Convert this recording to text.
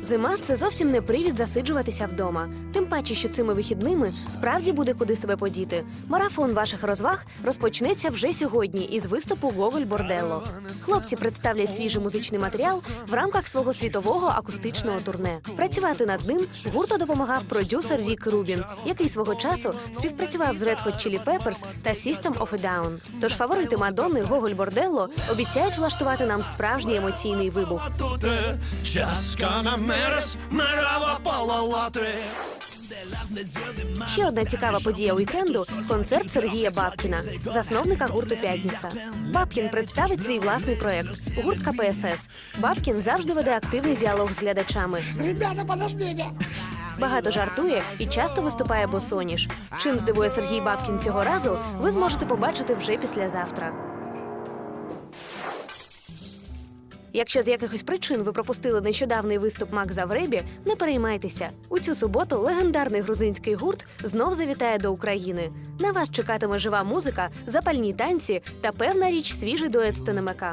Зима це зовсім не привід засиджуватися вдома. Тим паче, що цими вихідними справді буде куди себе подіти. Марафон ваших розваг розпочнеться вже сьогодні із виступу Гоголь Борделло. Хлопці представлять свіжий музичний матеріал в рамках свого світового акустичного турне. Працювати над ним гурту допомагав продюсер Рік Рубін, який свого часу співпрацював з Red Hot Chili Peppers та System of a Down. Тож фаворити Мадонни Гоголь Борделло обіцяють влаштувати нам справжній емоційний вибух. Часка мерес, мерава палалати. Ще одна цікава подія вікенду концерт Сергія Бабкіна, засновника гурту П'ятниця. Бабкін представить свій власний проект гурт КПСС. Бабкін завжди веде активний діалог з глядачами. Ребята, подождите! Багато жартує і часто виступає босоніж. Чим здивує Сергій Бабкін цього разу, ви зможете побачити вже післязавтра. Якщо з якихось причин ви пропустили нещодавний виступ Макса в Ребі, не переймайтеся. У цю суботу легендарний грузинський гурт знов завітає до України. На вас чекатиме жива музика, запальні танці та певна річ свіжий дует з ТНМК.